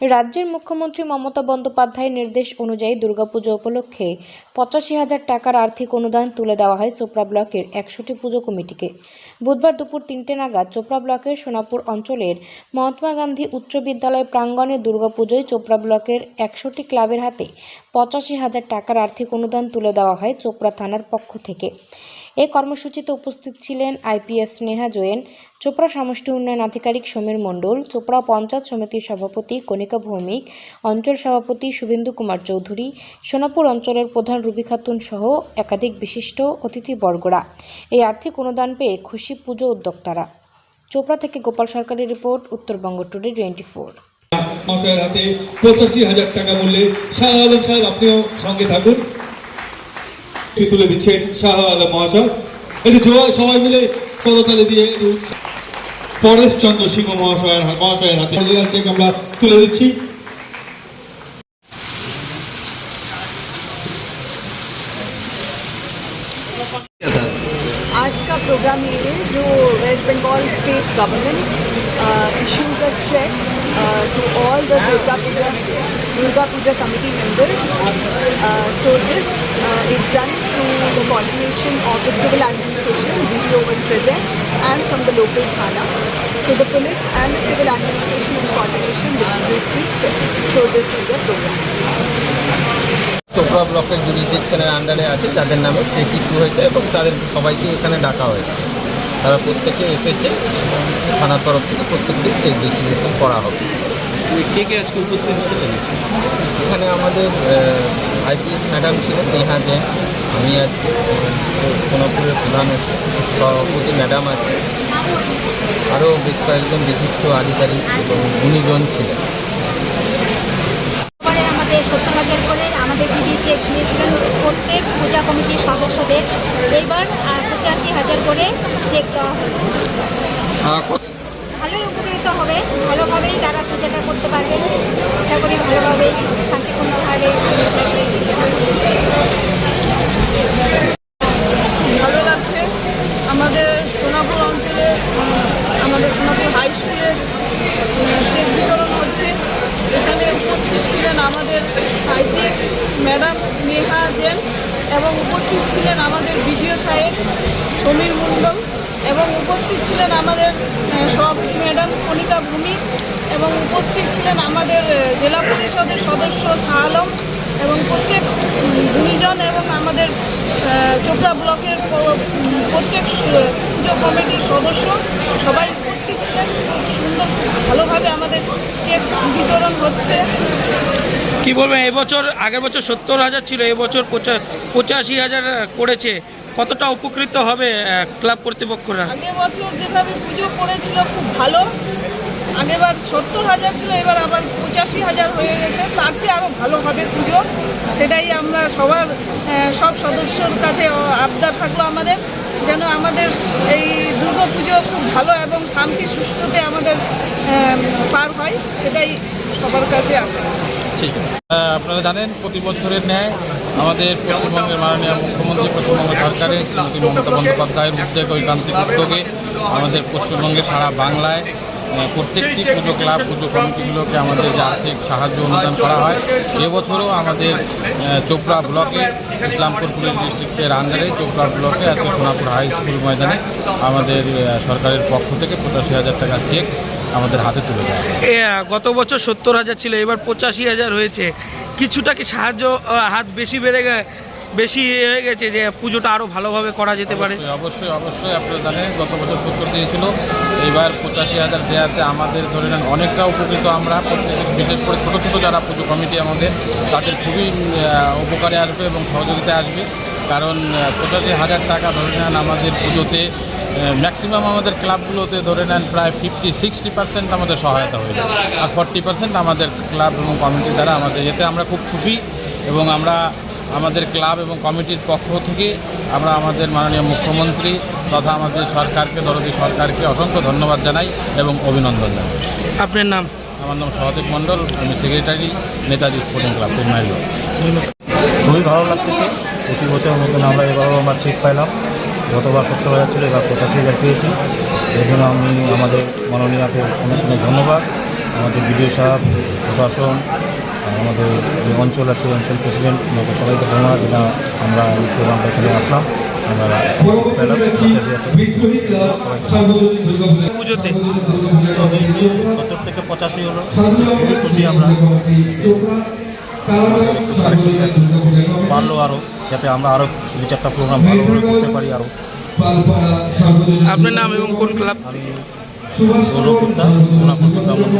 রাজ্যের মুখ্যমন্ত্রী মমতা বন্দ্যোপাধ্যায়ের নির্দেশ অনুযায়ী দুর্গাপুজো উপলক্ষে পঁচাশি হাজার টাকার আর্থিক অনুদান তুলে দেওয়া হয় চোপড়া ব্লকের একশোটি পুজো কমিটিকে। বুধবার দুপুর তিনটে নাগাদ চোপড়া ব্লকের সোনাপুর অঞ্চলের মহাত্মা গান্ধী উচ্চ বিদ্যালয় প্রাঙ্গণে দুর্গাপুজোয় চোপড়া ব্লকের একশোটি ক্লাবের হাতে পঁচাশি হাজার টাকার আর্থিক অনুদান তুলে দেওয়া হয় চোপড়া থানার পক্ষ থেকে। এ কর্মসূচিতে উপস্থিত ছিলেন আইপিএস স্নেহা জৈন, চোপড়া সমষ্টি উন্নয়ন আধিকারিক সমীর মণ্ডল, চোপড়া পঞ্চায়েত সমিতির সভাপতি কণিকা ভৌমিক, অঞ্চল সভাপতি শুভেন্দু কুমার চৌধুরী, সোনাপুর অঞ্চলের প্রধান রুবি খাতুন সহ একাধিক বিশিষ্ট অতিথিবর্গরা এই আর্থিক অনুদান পেয়ে খুশি পুজো উদ্যোক্তারা। চোপড়া থেকে গোপাল সরকারের report, Uttarbanga today twenty four. হাতে পঁচাশি হাজার টাকা মূল্যে শাহ আলম সাহেব, আপনিও সঙ্গে থাকুন। কি তুলে দিচ্ছেন শাহ আলম মহাশয় একটু জোয়ার সবাই মিলে করতালি দিয়ে একটু পরেশ চন্দ্র সিংহ মহাশয়ের হা- মহাশয়ের হাতে অরিজিনাল চেক আমরা তুলে দিচ্ছি आज का प्रोग्राम ये है जो West Bengal state government issues a cheque Uh, to all the Durga Puja, Durga Puja committee members. Uh, so this uh, is done through the coordination of the civil administration, BDO was present, and from the local Thana. So the police and the civil administration in coordination distributes these checks. So this is the program. Chopra ব্লকের জুডিসডিকশনের আন্ডারে আছে তাদের নামে check issue হয়েছে এবং তাদের সবাইকে এখানে ডাকা হয়েছে তারা প্রত্যেকে এসেছে এবং থানার তরফ থেকে প্রত্যেককেই চেক ডিস্ট্রিবিউশন করা হবে। কে কে আজকে উপস্থিত ছিলেন এখানে আমাদের আইপিএস ম্যাডাম ছিলেন নেহা জেন আমি আছি সোনাপুরের প্রধান আছে সভাপতি ম্যাডাম আছে আরও বেশ কয়েকজন বিশিষ্ট আধিকারিক এবং গুণীজন ছিলেন। আমাদের সত্তর হাজার করে আমাদের দিদি চেক দিয়েছিলেন প্রত্যেক পূজা কমিটির সদস্যদের। এইবার পঁচাশি হাজার করে চেক দেওয়া হলো ভালোই উপকৃত হবে ভালোভাবেই তারা পূজাটা করতে পারবে। আশা করি ভালোভাবেই শান্তিপূর্ণভাবে ভালো লাগছে। আমাদের সোনাপুর অঞ্চলে আমাদের সোনাপুর হাই স্কুলে চেক বিতরণ হচ্ছে। এখানে উপস্থিত ছিলেন আমাদের আইপিএস ম্যাডাম নেহা জেন। এবং উপস্থিত ছিলেন আমাদের বিডিও সাহেব সমীর মণ্ডল এবং উপস্থিত ছিলেন আমাদের সভাপতি ম্যাডাম কণিকা ভূমি এবং উপস্থিত ছিলেন আমাদের জেলা পরিষদের সদস্য শাহ আলম এবং প্রত্যেক উম, গুণীজন এবং আমাদের চোপড়া ব্লকের প্রত্যেক কমিটির সদস্য সবাই উপস্থিত ছিলেন খুব সুন্দর ভালোভাবে আমাদের চেক বিতরণ হচ্ছে কি বলবেন? এবছর আগের বছর সত্তর হাজার ছিল এবছর পঁচা- পঁচাশি হাজার করেছে। কতটা উপকৃত হবে ক্লাব কর্তৃপক্ষরা? আগের বছর যেভাবে পুজো করেছিল খুব ভালো। আগেবার সত্তর হাজার ছিল, এবার আবার পঁচাশি হাজার হয়ে গেছে। তার চেয়ে আরও ভালো হবে পুজো। সেটাই আমরা সবার সব সদস্যর কাছে আবদার থাকল আমাদের। যেন আমাদের এই দুর্গা পুজো খুব ভালো এবং শান্তি সুস্থতে আমাদের পার হয়, সেটাই সবার কাছে আসে আহ, আপনারা জানেন প্রতি বছরের ন্যায় আমাদের পশ্চিমবঙ্গের মাননীয় মুখ্যমন্ত্রী পশ্চিমবঙ্গ সরকারের শ্রীমতী মমতা বন্দ্যোপাধ্যায়ের উদ্যোগ ঐকান্তিক উদ্যোগে আমাদের পশ্চিমবঙ্গে সারা বাংলায় প্রত্যেকটি পুজো ক্লাব পুজো কমিটিগুলোকে আমাদের যে আর্থিক সাহায্য অনুদান করা হয় এবছরও আমাদের চোপড়া ব্লকে ইসলামপুর পুলিশ ডিস্ট্রিক্টের আন্ডারে চোপড়া ব্লকে আছে সোনাপুর হাই স্কুল ময়দানে আমাদের সরকারের পক্ষ থেকে পঁচাশি হাজার টাকার চেক আমাদের হাতে তুলে দেওয়া আহ, গত বছর সত্তর হাজার ছিল এবার পঁচাশি হাজার হয়েছে। কিছুটা কি সাহায্য হাত বেশি বেড়ে গেছে বেশি হয়ে গেছে যে পুজোটা আরও ভালোভাবে করা যেতে পারে? অবশ্যই অবশ্যই আপনারা জানেন গত বছর সত্তর দিয়েছিল। এবার পঁচাশি হাজার দেওয়াতে আমাদের ধরে নেন অনেকটা উপকৃত আমরা। প্রত্যেক- বিশেষ করে ছোটো ছোটো যারা পুজো কমিটি আমাদের তাদের খুবই উপকারে আসবে এবং সহযোগিতায় আসবে। কারণ পঁচাশি হাজার টাকা ধরে নেন আমাদের পুজোতে ম্যাক্সিমাম আমাদের ক্লাবগুলোতে ধরে নেন প্রায় ফিফটি সিক্সটি পার্সেন্ট আমাদের সহায়তা হয়ে যায় আর ফর্টি পার্সেন্ট আমাদের ক্লাব এবং কমিটি দ্বারা আমাদের এতে আমরা খুব খুশি এবং আমরা আমাদের ক্লাব এবং কমিটির পক্ষ থেকে আমরা আমাদের মাননীয় মুখ্যমন্ত্রী তথা আমাদের সরকারকে দরদি সরকারকে অসংখ্য ধন্যবাদ জানাই এবং অভিনন্দন জানাই। আপনার নাম? আমার নাম সহদেব মণ্ডল আমি সেক্রেটারি নেতাজি স্পোর্টিং ক্লাব খুবই ভালো লাগতেছে। প্রতি বছরের মতন আমরা এবারও আমরা চেক পাইলাম। গতবার সত্তর হাজার ছিল এবার পঁচাশি হাজার পেয়েছি। এই জন্য আমি আমাদের মাননীয়াকে অনেক অনেক ধন্যবাদ। আমাদের বিডিও সাহেব প্রশাসন আমাদের যে অঞ্চল আছে অঞ্চল প্রেসিডেন্ট ওনাকে সবাইকে ধন্যবাদ। যেটা আমরা এই প্রোগ্রামটা এখানে আসলাম। আমরা পুজোতে। সত্তর থেকে পঁচাশি হলো। খুবই খুশি আমরা। পারল আরও যাতে আমরা আরও দু চারটা প্রোগ্রাম ভালোভাবে করতে পারি আরও আপনার নাম এবং কোন ক্লাব? সোনাপুর ধন্যবাদ।